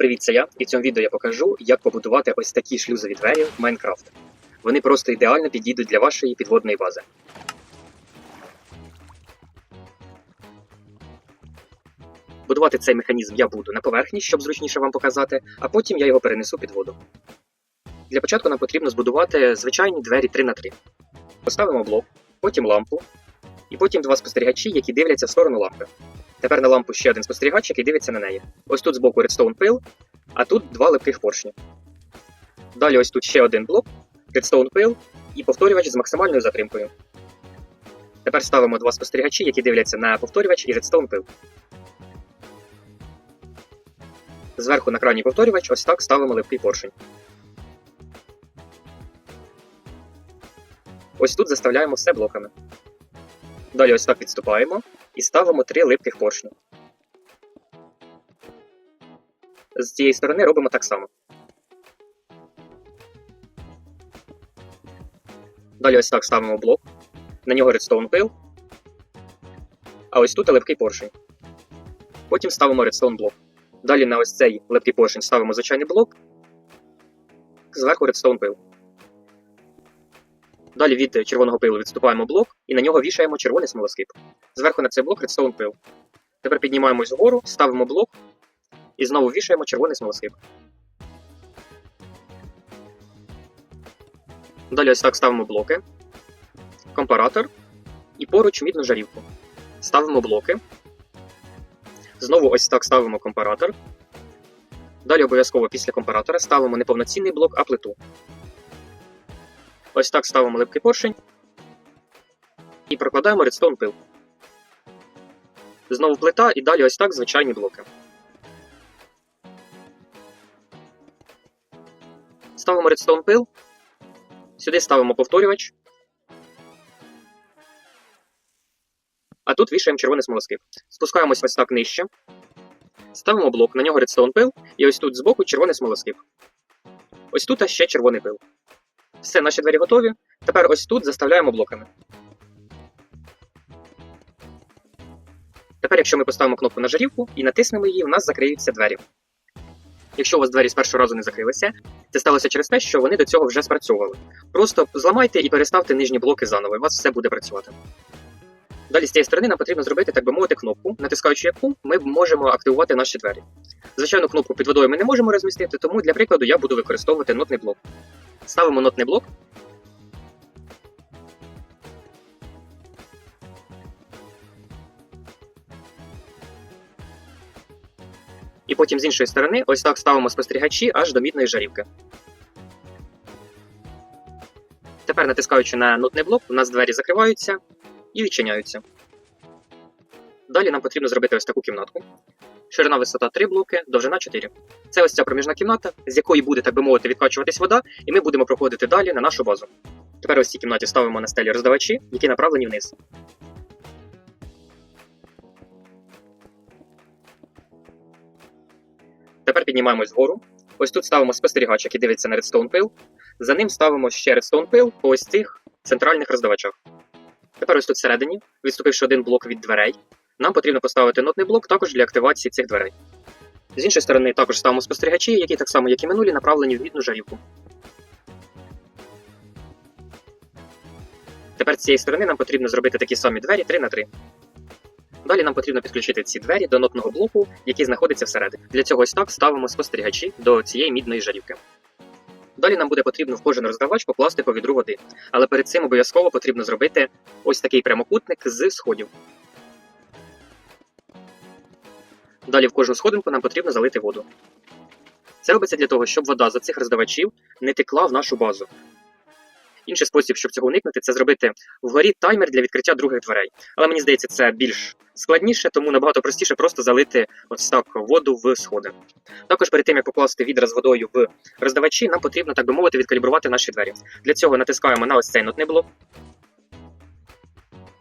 Привіт, це я, і в цьому відео я покажу, як побудувати ось такі шлюзові двері в Майнкрафт. Вони просто ідеально підійдуть для вашої підводної бази. Будувати цей механізм я буду на поверхні, щоб зручніше вам показати, а потім я його перенесу під воду. Для початку нам потрібно збудувати звичайні двері 3 на 3 Поставимо блок, потім лампу, і потім два спостерігачі, які дивляться в сторону лампи. Тепер на лампу ще один спостерігач, який дивиться на неї. Ось тут збоку Redstone пил, а тут два липких поршні. Далі ось тут ще один блок, Redstone пил і повторювач з максимальною затримкою. Тепер ставимо два спостерігачі, які дивляться на повторювач і Redstone пил. Зверху на крайній повторювач ось так ставимо липкий поршень. Ось тут заставляємо все блоками. Далі ось так відступаємо і ставимо три липких поршні. З цієї сторони робимо так само. Далі ось так ставимо блок, на нього редстоун пил, а ось тут липкий поршень. Потім ставимо редстоун блок. Далі на ось цей липкий поршень ставимо звичайний блок, зверху редстоун пил. Далі від червоного пилу відступаємо блок і на нього вішаємо червоний смолоскип. Зверху на цей блок редстоун пил. Тепер піднімаємось вгору, ставимо блок і знову вішаємо червоний смолоскип. Далі ось так ставимо блоки, компаратор і поруч мідну жарівку. Ставимо блоки. Знову ось так ставимо компаратор. Далі обов'язково після компаратора ставимо не повноцінний блок, а плиту. Ось так ставимо липкий поршень і прокладаємо редстоун пил. Знову плита і далі ось так звичайні блоки. Ставимо редстоун пил. Сюди ставимо повторювач. А тут вішаємо червоний смолоскип. Спускаємось ось так нижче. Ставимо блок, на нього редстоун пил, і ось тут збоку червоний смолоскип. Ось тут ще червоний пил. Все, наші двері готові. Тепер ось тут заставляємо блоками. Тепер, якщо ми поставимо кнопку на жарівку і натиснемо її, у нас закриються двері. Якщо у вас двері з першого разу не закрилися, це сталося через те, що вони до цього вже спрацьовували. Просто зламайте і переставте нижні блоки заново, і у вас все буде працювати. Далі з цієї сторони нам потрібно зробити, так би мовити, кнопку, натискаючи яку ми можемо активувати наші двері. Звичайно, кнопку під водою ми не можемо розмістити, тому для прикладу я буду використовувати нотний блок. Ставимо нотний блок. І потім з іншої сторони ось так ставимо спостерігачі аж до мідної жарівки. Тепер, натискаючи на нотний блок, у нас двері закриваються і відчиняються. Далі нам потрібно зробити ось таку кімнатку. Ширина висота 3 блоки, довжина 4. Це ось ця проміжна кімната, з якої буде, так би мовити, відкачуватись вода, і ми будемо проходити далі на нашу базу. Тепер ось цій кімнаті ставимо на стелі роздавачі, які направлені вниз. Тепер піднімаємось вгору. Ось тут ставимо спостерігач, який дивиться на Redstone пил. За ним ставимо ще Redstone пил по ось цих центральних роздавачах. Тепер ось тут всередині, відступивши один блок від дверей, нам потрібно поставити нотний блок також для активації цих дверей. З іншої сторони, також ставимо спостерігачі, які так само, як і минулі, направлені в мідну жарівку. Тепер з цієї сторони нам потрібно зробити такі самі двері 3 на 3 Далі нам потрібно підключити ці двері до нотного блоку, який знаходиться всередині. Для цього ось так ставимо спостерігачі до цієї мідної жарівки. Далі нам буде потрібно в кожен роздавач покласти по відру води, але перед цим обов'язково потрібно зробити ось такий прямокутник з сходів. Далі в кожну сходинку нам потрібно залити воду. Це робиться для того, щоб вода за цих роздавачів не текла в нашу базу. Інший спосіб, щоб цього уникнути, це зробити вгорі таймер для відкриття других дверей. Але мені здається, це більш складніше, тому набагато простіше просто залити ось так воду в сходи. Також перед тим, як покласти відра з водою в роздавачі, нам потрібно, так би мовити, відкалібрувати наші двері. Для цього натискаємо на ось цей нотний блок.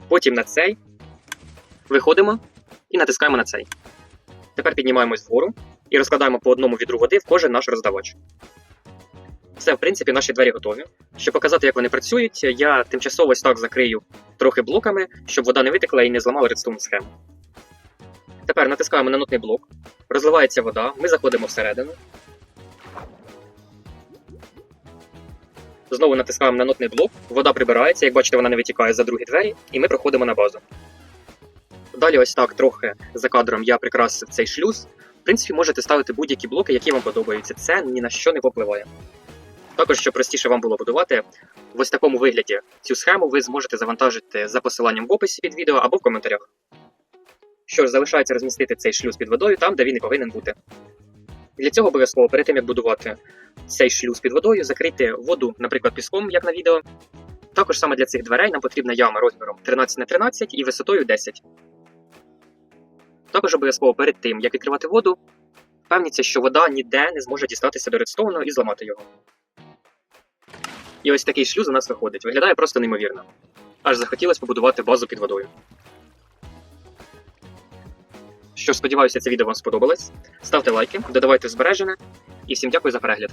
Потім на цей. Виходимо і натискаємо на цей. Тепер піднімаємось вгору і розкладаємо по одному відру води в кожен наш роздавач. Все, в принципі, наші двері готові. Щоб показати, як вони працюють, я тимчасово ось так закрию трохи блоками, щоб вода не витекла і не зламала редстоун схему. Тепер натискаємо на нотний блок, розливається вода, ми заходимо всередину. Знову натискаємо на нотний блок, вода прибирається, як бачите, вона не витікає за другі двері, і ми проходимо на базу. Далі, ось так, трохи за кадром я прикрасив цей шлюз. В принципі, можете ставити будь-які блоки, які вам подобаються. Це ні на що не попливає. Також, щоб простіше вам було будувати, в ось такому вигляді цю схему ви зможете завантажити за посиланням в описі під відео або в коментарях. Що ж, залишається розмістити цей шлюз під водою там, де він і повинен бути. Для цього обов'язково перед тим, як будувати цей шлюз під водою, закрити воду, наприклад, піском, як на відео. Також саме для цих дверей нам потрібна яма розміром 13 на 13 і висотою 10. Також обов'язково перед тим, як відкривати воду, впевніться, що вода ніде не зможе дістатися до редстоуну і зламати його. І ось такий шлюз у нас виходить. Виглядає просто неймовірно. Аж захотілося побудувати базу під водою. Що сподіваюся, це відео вам сподобалось. Ставте лайки, додавайте збережене, і всім дякую за перегляд.